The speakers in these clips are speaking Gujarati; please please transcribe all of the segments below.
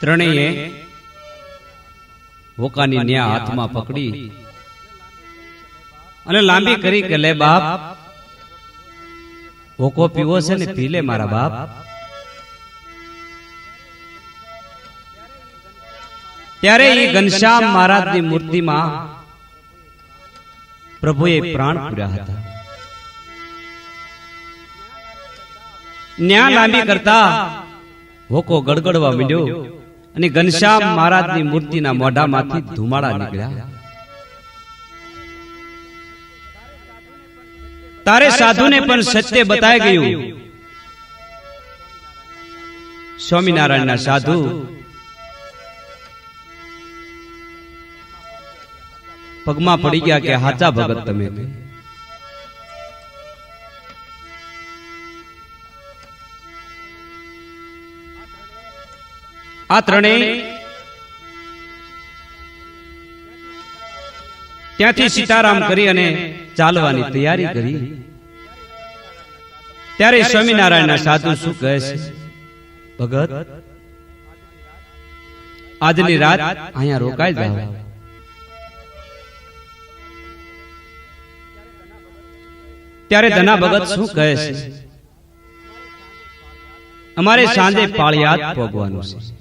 ત્રણેય હોકાની ન્યા હાથમાં પકડી. અને લાંબી કરી કે લે બાપ. હોકો પીવો છે ને પી લે મારા બાપ. ત્યારે એ ઘનશ્યામ મહારાજની મૂર્તિમાં પ્રભુએ પ્રાણ પૂર્યા હતા. ન્યા લાંબી કરતા હોકો ગડગડવા માંડ્યો. અને ઘનશ્યામ મહારાજની મૂર્તિના મોઢામાંથી ધુમાડા નીકળ્યા. તારે સાધુને પણ સત્ય બતાઈ ગયું. સ્વામિનારાયણના સાધુ. પગમાં પડી ગયા કે હાચા ભગત તમે. આ ત્રણેય ત્યાંથી સીતારામ કરી અને ચાલવાની તૈયારી કરી. ત્યારે સ્વામિનારાયણના સાધુ શું કહે છે? ભગત આજની રાત અહીંયા રોકાઈ જાવ ત્યારે ધના ભગત શું કહે છે? અમારે સાંજે પાળિયાત પોગવાનું છે.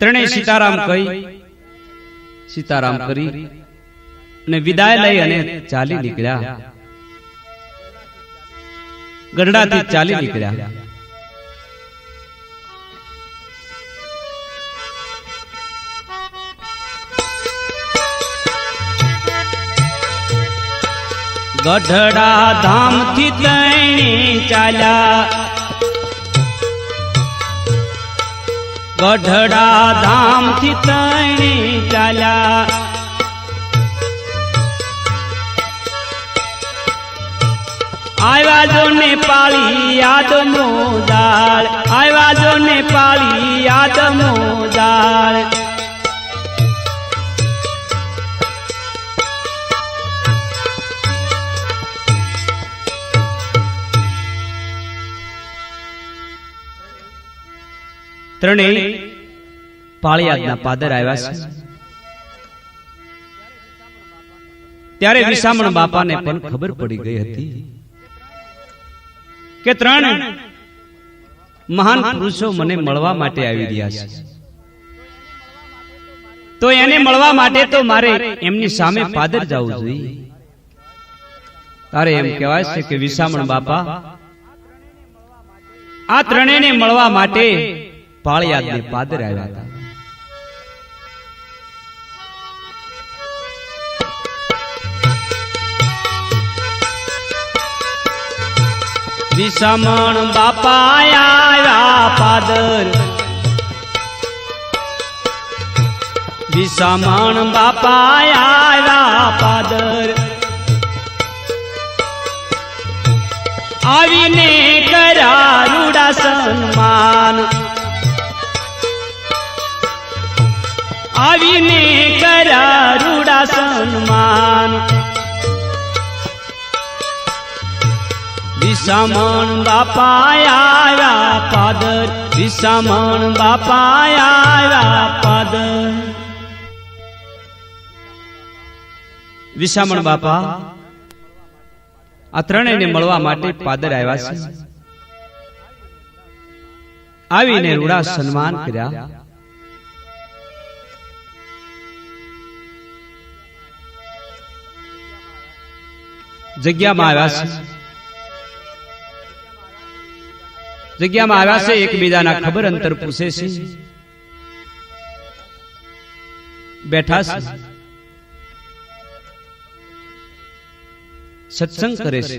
ત્રણેય સીતારામ કહી સીતારામ કરી અને વિદાય લઈ અને ચાલી નીકળ્યા. ગઢડાથી ચાલી નીકળ્યા. ગઢડા ધામથી તણી ચાલ્યા. ગઢડા ધામથી તણી ચાલ્યા. આવ્યા જો ને પાળી યાદ મોદાળ આવ્યા જો ને પાળી યાદ મોદાળ ત્રણેય પાળિયાદના પાદર આવ્યા છે. ત્યારે વિસામણ બાપાને પણ ખબર પડી ગઈ હતી કે ત્રણ મહાન પુરુષો મને મળવા માટે આવી રહ્યા છે. તો એને મળવા માટે તો મારે એમની સામે પાદર જવું જોઈએ. તારે એમ કહેવાય છે કે વિસામણ બાપા આ ત્રણેયને મળવા માટે પાળિયાદને પાદર આવ્યા હતા. વિષમણ બાપા આવ્યા પાદર. વિષમણ બાપા આવ્યા પાદર. આવીને કર્યા રૂડા સન્માન આવીને કર્યા સન્માન. વિસામણ બાપા આવ્યા પાદર. વિસામણ બાપા પાદર. વિસામણ બાપા, આ ત્રણેયને મળવા માટે પાદર આવ્યા છે. આવીને રૂડા સન્માન કર્યા. જગ્યામાં આવ્યા છે જગ્યામાં આવ્યા છે એકબીજાના ખબર અંતર પૂછે છે બેઠા છે સત્સંગ કરે છે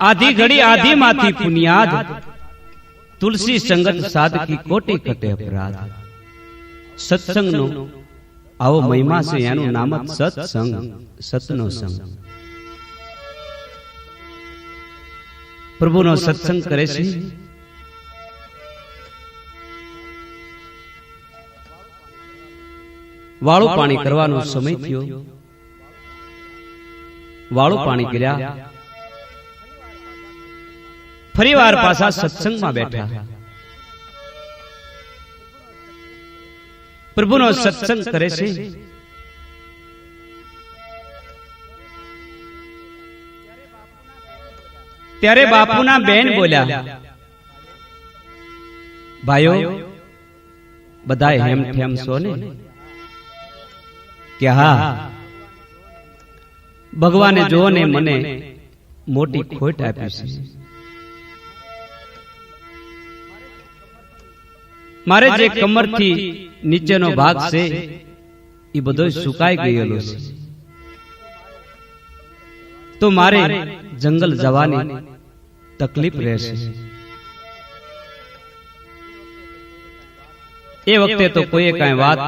આધી ઘડી આધી માંથી પુનિયાદ તુલસી સંગત સાધકી કોટી કટે અપરાધ સત્સંગનો. આવો મહિમા છે એનું નામ જ સત્સંગ. સતનો સંગ. પ્રભુનો સત્સંગ કરે છે. વાળું પાણી કરવાનો સમય થયો. વાળું પાણી કર્યા. ફરીવાર પાછા સત્સંગમાં બેઠા. પ્રભુનો સત્સંગ કરે છે. ત્યારે બાપુના બેન બોલ્યા ભાઈઓ બધા હેમ ઠેમ છો ને કે હા ભગવાને જો ને મને મોટી ખોટ આપી છે. મારે જે કમરથી નીચેનો ભાગ છે એ બધો સુકાઈ ગયેલો છે. તો મારે જંગલ જવાની તકલીફ રહેશે. એ વખતે તો કોઈએ કાંઈ વાત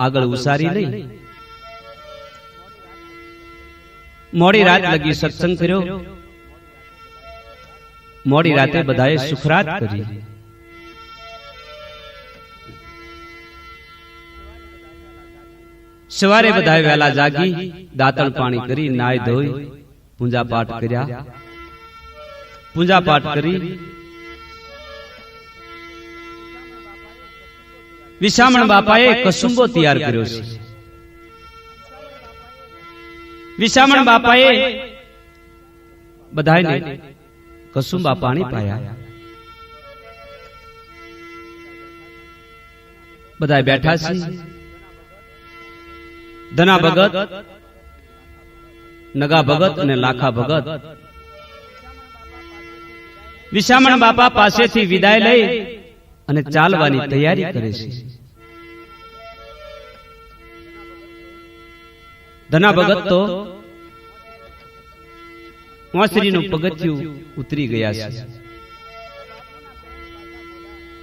આગળ ઉસારી નહીં. મોડી રાત લગી સત્સંગ કર્યો. મોડી રાતે બધાએ સુખરાત કરી. સવારે બધા વહેલા જાગી દાંતણ પાણી કરી નાય ધોઈ પૂજા પાઠ કર્યા. પૂજા પાઠ કરી. વિશામણ બાપાએ કસુંબો તૈયાર કર્યો છે. વિશામણ બાપાએ બધાને કસુંબા પાણી પાયા. બધા બેઠા છે. ધના ભગત, નગા ભગત અને લાખા ભગત. વિશામણ બાપા પાસેથી વિદાય લઈ અને ચાલવાની તૈયારી કરે છે. ધના ભગત તો વાંસરીનું પગથિયું ઉતરી ગયા છે.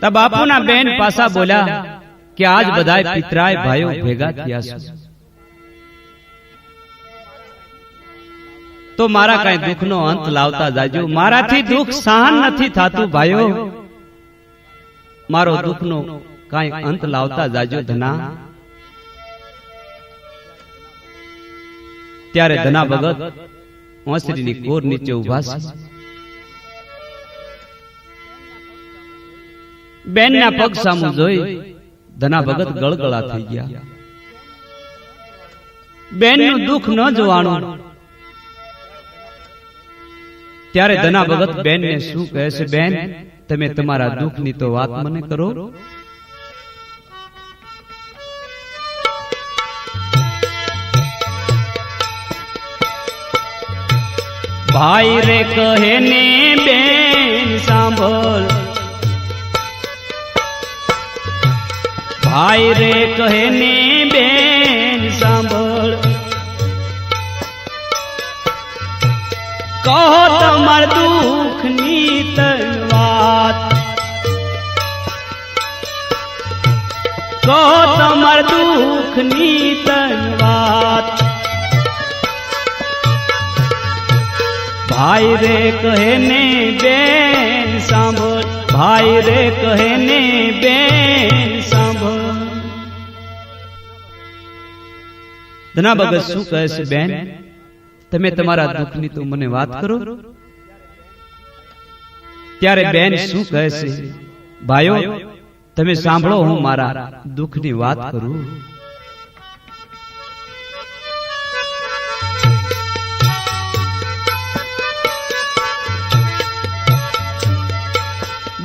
તા બાપુના બેન પાસા બોલ્યા કે આજ બધાય પિતરાય ભાઈઓ ભેગા થયા છે. તો મારા કઈ દુઃખનો અંત લાવતા જાજો. મારાથી દુઃખ સહન નથી થતું ભાઈઓ. મારો દુઃખનો કઈ અંત લાવતા જાજો ધના. ત્યારે ધના ભગત ઓસરીની કોર નીચે ઊભા છે. બેનના પગ સામું જોઈ ધના ભગત ગળગળા થઈ ગયા. બેનનું દુઃખ ન જોવાનું. ત્યારે ધના ભગત બેન ને શું કહે છે બેન? તમે તમારા દુઃખની તો વાત મને કરો. ભાઈ રે કહે ને બેન સાંભળ. ભાઈ રે કહે ને બેન સાંભળ. કહો તમાર દુઃખની તન વાત કહો તમાર દુઃખની તન વાત ભાઈ રે કહે ને બેન સાંભળ, ભાઈ રે કહે ને બેન સાંભળ. ધના ભગત શું કહે બેન? તમે તમારા દુઃખની તો મને વાત કરો. ત્યારે બેન શું કહે છે ભાઈઓ તમે સાંભળો હું મારા દુઃખની વાત કરું.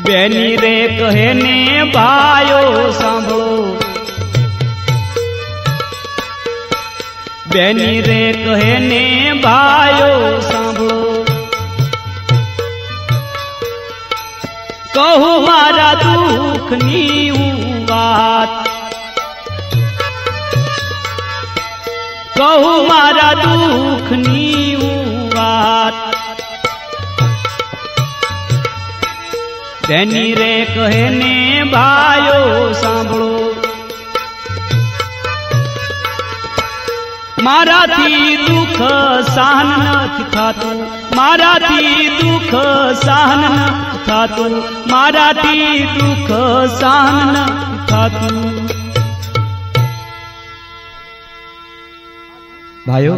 બેની રે કહે ને ભાઈઓ સાંભળો. બેની રે કહે ને ભાયો સાંભળો. કહું મારા દુઃખની હું વાત. કહું મારા દુઃખની હું વાત. બેની રે કહે ને ભાયો સાંભળો. મારાથી દુઃખ સહન નથી થતું. મારાથી દુઃખ સહન નથી થતું. મારાથી દુઃખ સહન નથી થતું. ભાઈઓ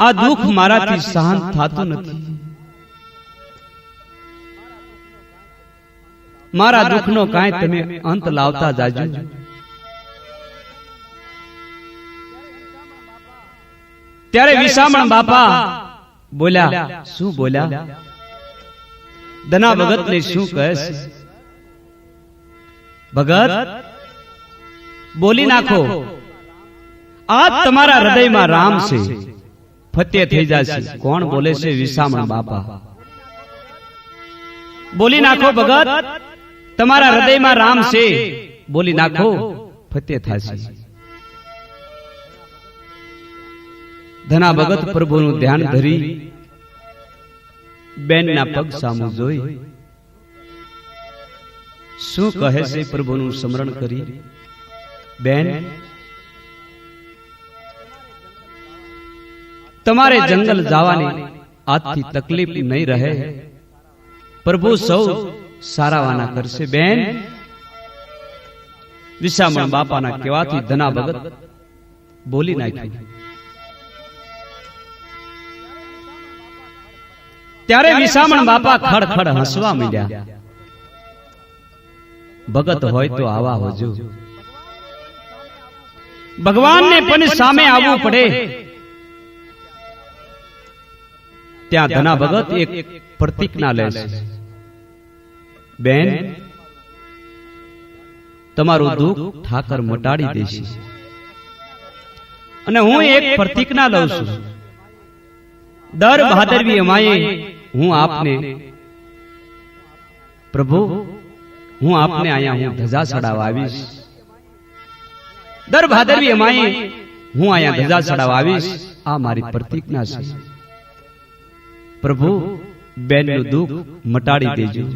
આ દુઃખ મારાથી સહન થતું નથી. મારા દુઃખનો કાંઈ તમે અંત લાવતા જાજો. ત્યારે વિસામણ બાપા બોલ્યા શું બોલ્યા? દના ભગત ને શું કહેશ? ભગત બોલી નાખો. આ તમારા હૃદયમાં રામ છે. ફતે થઈ જશે. કોણ બોલે છે વિસામણ બાપા? બોલી નાખો ભગત. તમારા હૃદયમાં રામ છે. બોલી નાખો. ફતે થશે ધના ભગત પ્રભુનું ધ્યાન ધરી બેનના પગ સામુ જોઈ. શું કહે છે પ્રભુનું સ્મરણ કરી? બેન તમારે જંગલ જવાની આજથી તકલીફ નહીં રહે. પ્રભુ સૌ સારાવાના કરશે. બેન વિશામણ બાપાના કહેવાથી ધના ભગત બોલી નાખ્યું. ત્યારે વિસામણ બાપા ખડ ખડ હસવા માંડ્યા. ભગત હોય તો આવા હોજો. ભગવાનને પણ સામે આવવું પડે. ત્યાં ધના ભગત એક પ્રતિજ્ઞા લે છે. બેન તમારું દુઃખ ઠાકર મટાડી દેશે. અને હું એક પ્રતિજ્ઞા લઉં છું. દર ભાદરવી અમાયે હું આપને પ્રભુ, હું આપને અહીંયા હું ધજા ચડાવવા આવીશ. દર ભાદરવી અમાયે હું અહીંયા ધજા ચડાવવા આવીશ. આ મારી પ્રતિજ્ઞા છે. પ્રભુ, બેનનું દુઃખ મટાડી દેજો.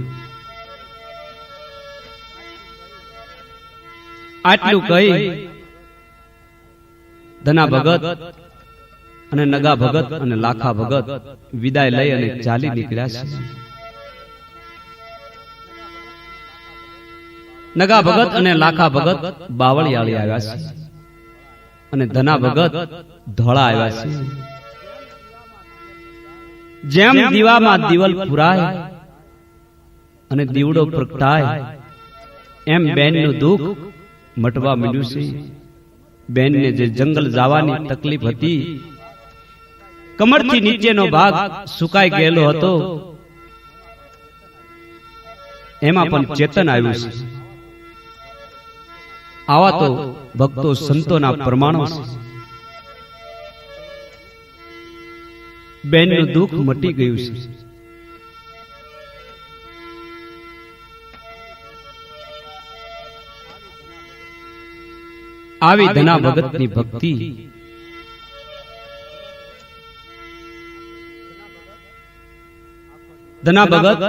આટલું કહી ધના ભગત અને નગા ભગત અને લાખા ભગત વિદાય લઈ અને ચાલી નીકળ્યા છે. નગા ભગત અને લાખા ભગત બાવળિયાળી આવ્યા છે. અને ધના ભગત ધોળા આવ્યા છે. જેમ દીવામાં દિવલ પુરાય અને દીવડો પ્રગટાય, એમ બેનનું દુઃખ મટવા મળ્યું છે. બેનને જે જંગલ જવાની તકલીફ હતી કમરથી નીચેનો ભાગ સુકાઈ ગયેલો હતો. એમાં પણ ચેતન આવ્યું છે. આવા તો ભક્તો સંતોના પ્રમાણો છે. બેનનું દુઃખ મટી ગયું છે. આવી ધના ભગતની ભક્તિ ધના ભગત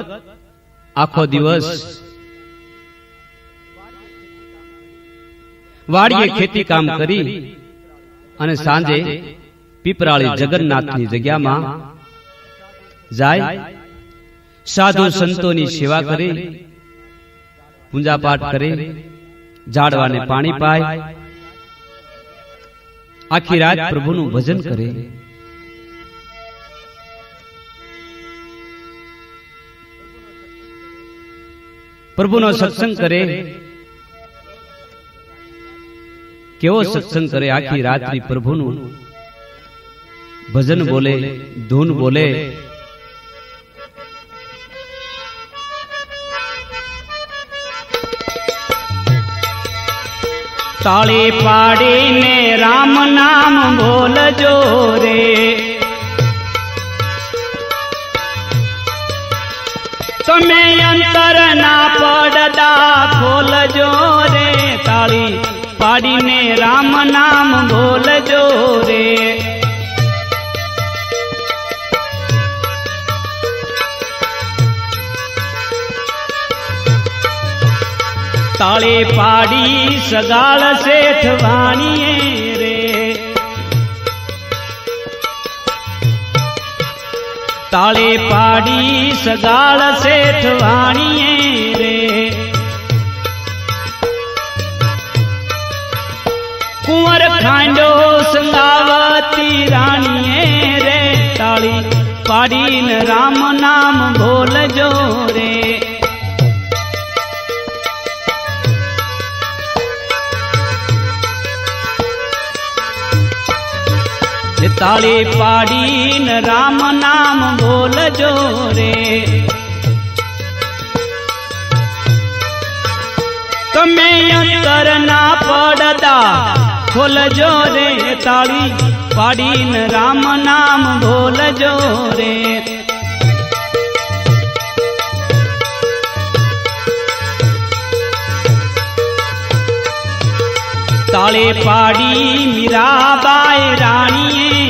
આખો દિવસ વાડીએ ખેતી કામ કરી અને સાંજે પીપરાળી જગન્નાથની જગ્યામાં જાય સાધુ સંતોની સેવા કરી પૂજા પાઠ કરે ઝાડવાને પાણી પાય આખી રાત પ્રભુનું ભજન કરે. પ્રભુનો સત્સંગ કરે. કેવો સત્સંગ કરે આખી રાત્રિ પ્રભુનું? ભજન બોલે ધૂન બોલે. તાળી પાડીને રામ નામ બોલજો રે. તમે અંતર ના પડદા ખોલજો રે તાળી. પાડીને રામ નામ બોલજો રે. તાળે પાડી સગાળ શેઠ વાણીએ રે. તાળે પાડી સગાળ શેઠ વાણીએ રે. કુંવર ખાંડો સંગાવતી રાણીએ રે. પાડીને રામ નામ બોલજો રે. તાળી પાડીને રામ નામ બોલજો રે. તમે અંતર ના પડતા ખોલજો રે તાળી પાડીને રામ નામ બોલજો રે. તાળે પાડી મીરાબાઈ રાણીએ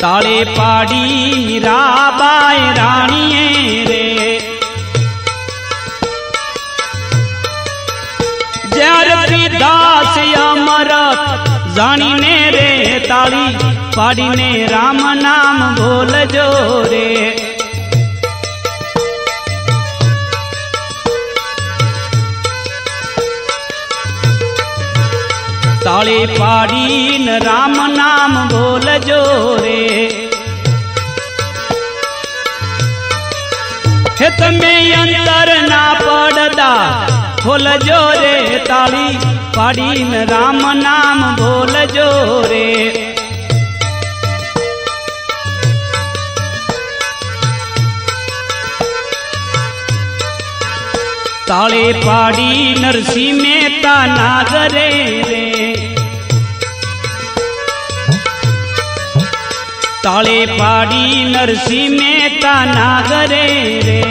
તાળે પાડી મીરાબાઈ રાણીએ રે. જ્યારે દાસ અમરત જાણીને રે તાળી પાડીને રામ નામ બોલજો રે. તાળી પાડીને રામ નામ બોલજો રે. હે તમે અંતર ના પડદા, ખોલજો રે તાળી, પાડીને રામ નામ બોલજો રે. તાળે પાડી નરસિંહ મહેતા નાગરે રે. તાળે પાડી નરસિંહ મહેતા નાગરે રે.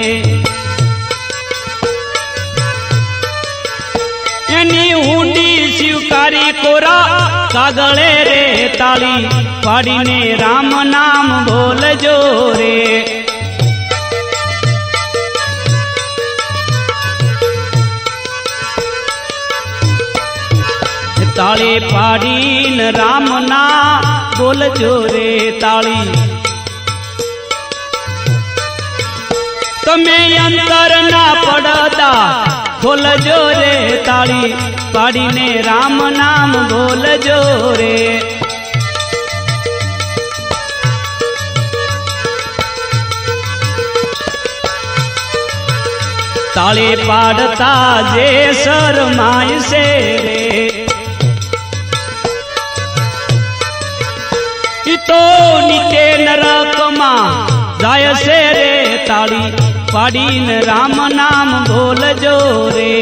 એની ઊંડી સ્વીકારી કોરા કાગળે રે, તાળી પાડીને રામ નામ બોલજો રે. તાળે પાડીને રામ ના બોલજો રે તાળી તમે અંતર ના પડતા ખોલજો રે તાળી પાડીને રામ નામ બોલજો રે તાળી પાડતા જે શરમાય છે નીચે નરકમાં જાય છે રે તાળી. પાડીને રામ નામ બોલજો રે.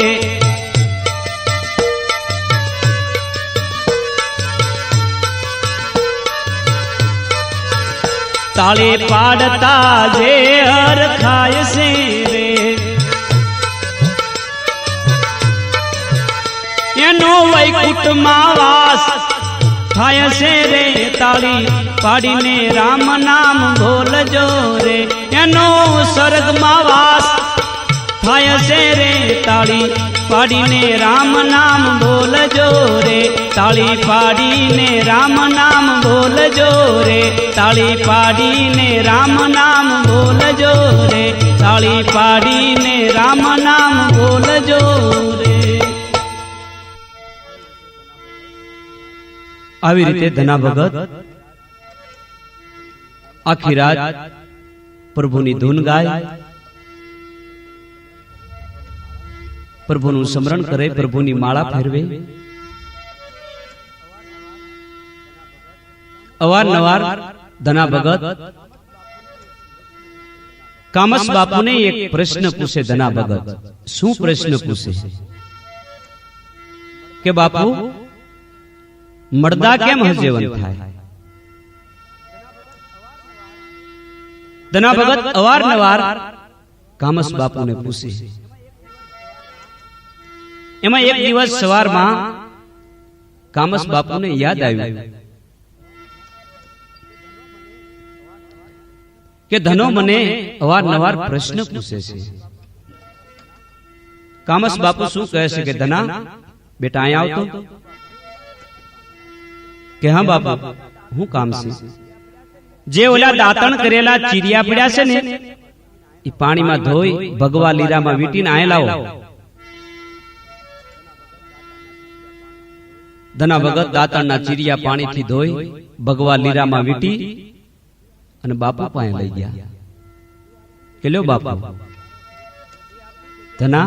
તાળે પાડતા જે હર ખાય છે રે. એનો વૈકુટમાં વાસ થાય છે રે તાળી. પાડીને રામ નામ બોલજો રે. એનો સ્વર્ગમાં વાસ થાય છે રે તાળી. પાડીને રામ નામ બોલજો રે. તાળી પાડીને રામ નામ બોલજો રે. તાળી પાડીને રામ નામ બોલજો રે. તાળી પાડીને રામ નામ બોલજો રે. આવી રીતે ધના ભગત આખી રાત પ્રભુની ધૂન ગાય. પ્રભુનું સ્મરણ કરે, પ્રભુની માળા ફેરવે. અવારનવાર ધના ભગત કામસ બાપુને એક પ્રશ્ન પૂછે ધના ભગત શું પ્રશ્ન પૂછે? કે બાપુ મળદા કેમ હજેવન થાય? ધના ભગત અવારનવાર કામસ બાપુને પૂછે એમાં એક દિવસ સવારમાં કામસ બાપુને યાદ આવ્યું કે ધનો મને અવારનવાર પ્રશ્ન પૂછે છે કામસ બાપુ શું કહે છે કે ધના બેટા અહીંયા આવતો કે હા બાપા હું કામ છે જે ઓલા દાંતણ કરેલા ચીરિયા પડ્યા છે ને એ પાણીમાં ધોઈ ભગવા લીરામાં વીટીને આય લાવો ધના ભગત દાતાળના ચીરિયા પાણીથી ધોઈ ભગવા લીરામાં વીટી અને બાપુ પાસે લઈ ગયા. કે લ્યો બાપુ? ધના?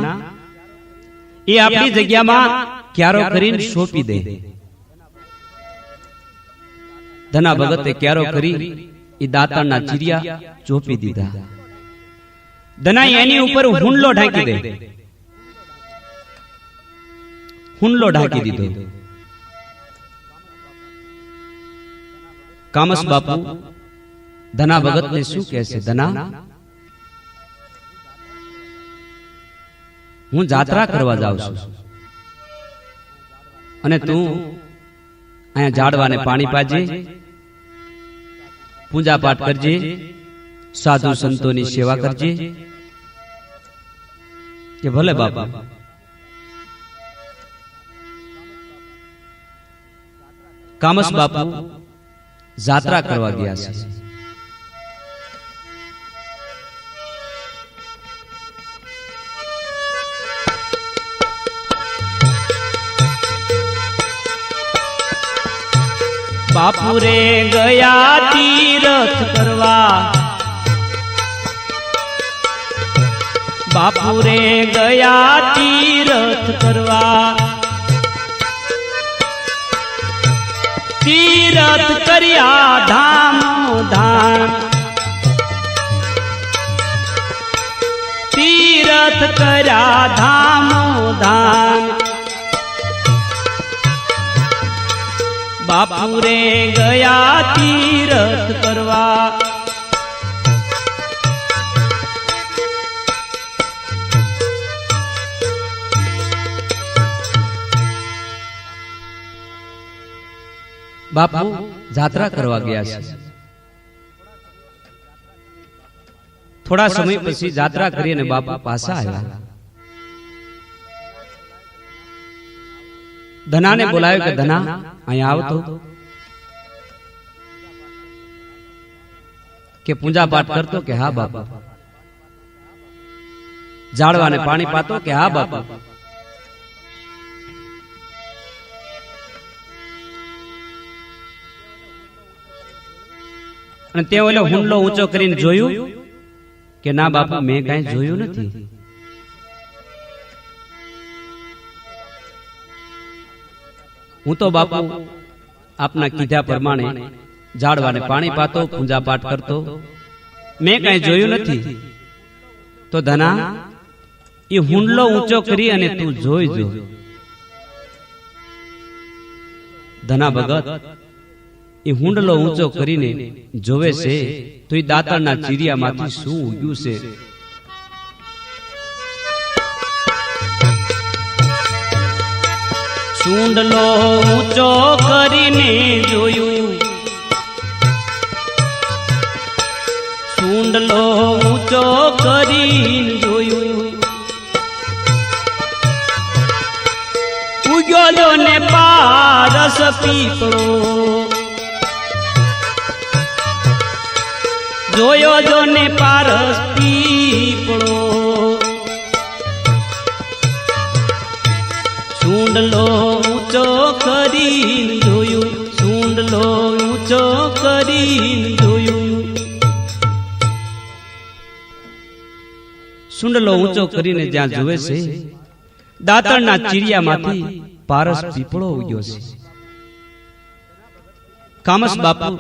એ આપણી જગ્યામાં ક્યારો કરીને સોંપી દે. ધના ભગતે ક્યારો કરી એ દાતાળના ચીરિયા ચોપી દીધા. ધનાઈ એની ઉપર હુંડલો ઢાંકી દે. હુંડલો ઢાંકી દીધો. કામસ બાપુ ધના ભગતને શું કહેશે? ધના? હું જાત્રા કરવા જાઉં છું. અને તું અહીંયા ઝાડવાને પાણી પાજે પૂજા પાઠ કરજે, સાધુ સંતોની સેવા કરજે. કે ભલે બાપા. કામસ બાપુ જાત્રા કરવા ગયા છે. બાપુ રે ગયા તીરથ કરવા. બાપુરે ગયા તીરથ કરવા. તીરથ કર્યા ધામ ધામ. તીરથ કર્યા ધામ ધામ. બાપુ ગયા તીરથ કરવા. બાપુ, જાત્રા કરવા ગયા છે. થોડા સમય પછી જાત્રા કરીને બાપા પાછા આવ્યા. ધનાને બોલાવ્યો કે ધના અહીંયા આવતો. કે પૂજા પાઠ કરતો કે હા બાપા. ઝાડવાને પાણી પાતો કે હા બાપા. અને તે ઓલો હુંડલો ઊંચો કરીને જોયું કે ના બાપા મેં કઈ જોયું નથી. હું તો બાપુ આપના કીધા પ્રમાણે ઝાડવાને પાણી પાતો પૂજા પાઠ કરતો. મેં કઈ જોયું નથી. તો ધના એ હુંડલો ઊંચો કરી અને તું જોઈ જો. ધના ભગત એ હુંડલો ઊંચો કરીને જોવે છે તો એ દાતારના ચીરિયામાંથી શું ઉગ્યું છે? સુંડલો ઊંચો કરીને જોયું. સુંડલો ઊંચો કરીને જોયું. ઉગ્યો ને પારસ પીપળો. જોયો જો ને પારસ પીપળો. સુંડલો ઊંચો કરીને જોયું, સુંડલો ઊંચો કરીને જોયું. સુંડલો ઊંચો કરીને જ્યાં જોવે છે, દાતણના ચીડિયામાંથી પારસ પીપળો ઉગ્યો છે. કામસ બાપુ,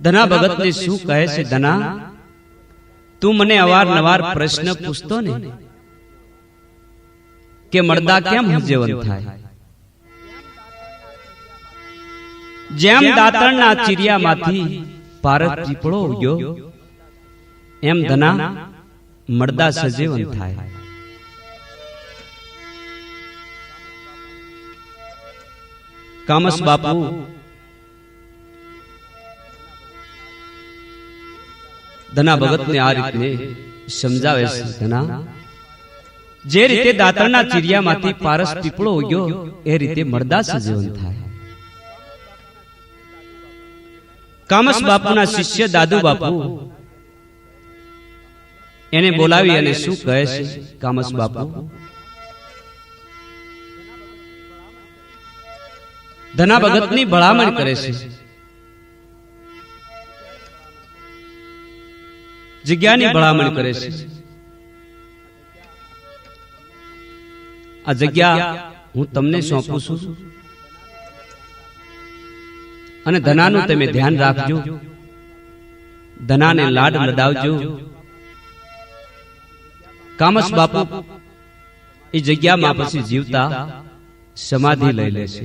ધના ભગતને શું કહે છે, ધના? તું મને અવારનવાર પ્રશ્ન પૂછતો ને, કે મળદા કેમ હજેવન થાય? જેમ દાતણના ચીરિયામાંથી પારસ પીપળો ઉગ્યો એમ ધના મળદા સજીવન થાય. કામસ બાપુ ધના ભગતને આ રીતે સમજાવે છે ધના. જે રીતે દાતરના ચીરિયામાંથી પારસ પીપળો ઉગ્યો એ રીતે મળદા સજીવન થાય. કામસ બાપુના શિષ્ય દાદુ બાપુ. એને બોલાવી અને શું કહે છે? કામસ બાપુ. ધના ભગતની ભલામણ કરે છે. જગ્યાની ભલામણ કરે છે. આ જગ્યા હું તમને સોંપું છું. અને ધનાનું તમે ધ્યાન રાખજો. ધનાને લાડ લડાવજો. કામસ બાપુ એ જગ્યામાં પછી જીવતા સમાધિ લઈ લે છે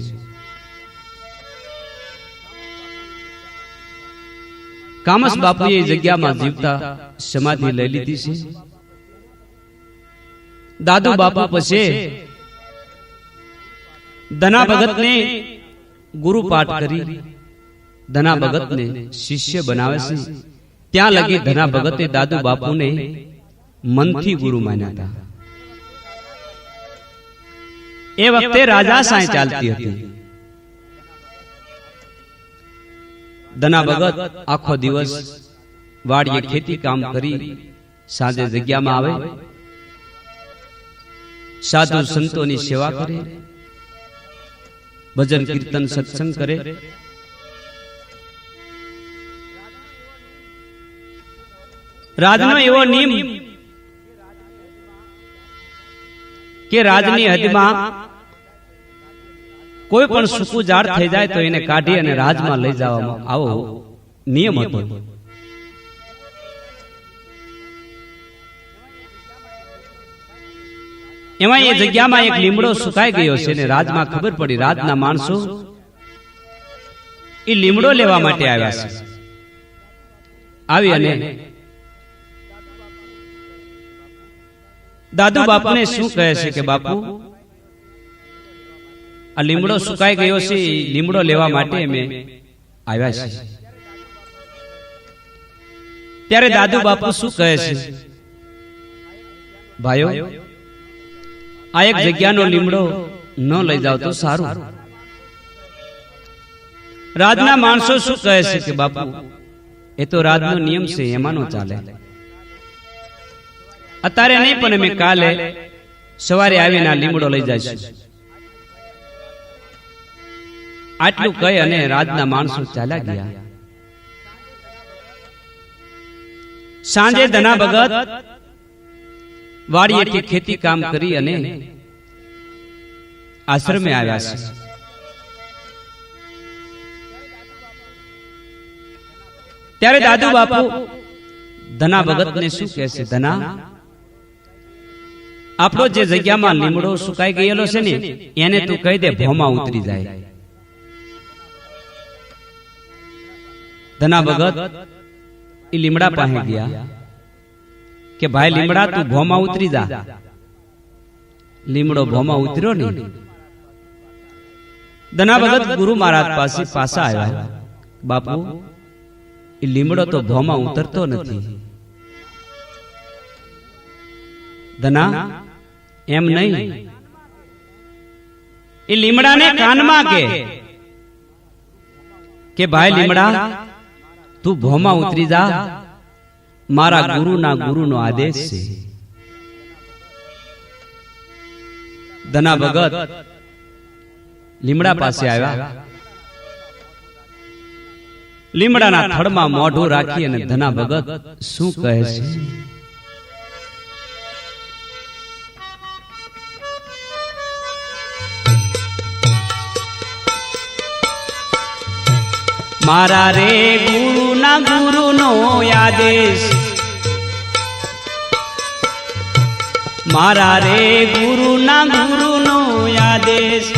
કામસ બાપુ એ જગ્યામાં જીવતા સમાધિ લઈ લીધી છે. દાદુ બાપુ પછી ધના ભગતને ગુરુ પાઠ કરી. ધના ભગતને શિષ્ય બનાવે છે ત્યાં લગી ધના ભગતે દાદુ બાપુને મનથી ગુરુ માન્યા હતા એ વખતે રાજા સાંય ચાલતી હતી ધના ભગત આખો દિવસ વાડીએ ખેતી કામ કરી સાંજે જગ્યામાં આવે સાધુ સંતોની સેવા કરે ભજન કીર્તન સત્સંગ કરે રાજનો એવો નિયમ કે રાજની હદમાં કોઈ પણ સૂકું થઈ જાય તો એને કાઢી અને રાજમાં લઈ જવામાં આવો. નિયમ હતો. એમાં એ જગ્યામાં એક લીમડો સુકાઈ ગયો છે ને રાજમાં ખબર પડી રાજના માણસો એ લીમડો લેવા માટે આવ્યા છે. આવી અને દાદુ બાપુને શું કહે છે કે બાપુ? આ લીમડો સુકાઈ ગયો છે લીમડો લેવા માટે અમે આવ્યા છે ત્યારે દાદુ બાપુ શું કહે છે? ભાઈઓ આ એક જગ્યાનો લીમડો ન લઈ જાવ તો સારું. રાજના માણસો શું કહે છે કે બાપુ? એ તો રાજનો નિયમ છે એમાંનો ચાલે. અત્યારે નહીં પણ અમે કાલે સવારે આવીને આ લીમડો લઈ જઈશું. આટલું કહી અને રાજના માણસો ચાલ્યા ગયા. સાંજે ધના ભગત વાડીએથી ખેતી કામ કરી અને આશ્રમે આવ્યા છે. ત્યારે દાદુ બાપુ ધના ભગતને શું કહે છે? ધના આપણો જે જગ્યામાં લીમડો સુકાઈ ગયેલો છે ને એને તું કહી દે ભોમાં ઉતરી જાય. ધના ભગત એ લીમડા પાસે ગયા કે ભાઈ લીમડા તું ભોમાં ઉતરી જા. લીમડો ભોમાં ઉતર્યો ને ધના ભગત ગુરુ મહારાજ પાસે પાછા આવ્યા. બાપુ એ લીમડો તો ભોમાં ઉતરતો નથી. ધના એમ નહીં. એ લીમડાને કાનમાં કે? કે? ભાઈ લીમડા તું ભોમાં ઉતરી જા. મારા ગુરુના ગુરુનો આદેશ છે. ધના ભગત લીમડા પાસે આવ્યા. લીમડાના થડમાં મોઢું રાખી અને ધના ભગત શું કહે છે? મારા રે ગુરુના ગુરુનો આદેશ. મારા રે ગુરુના ગુરુનો આદેશ.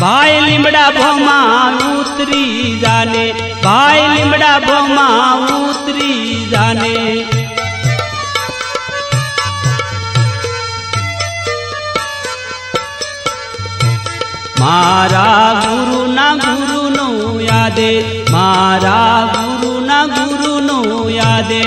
ભાઈ લીમડા ભોમાં ઉતરી જાને, ભાઈ લીમડા ભોમાં ઉતરી જાને. મારા ગુરુના ગુરુનો યાદે મારા ગુરુના ગુરુનો યાદે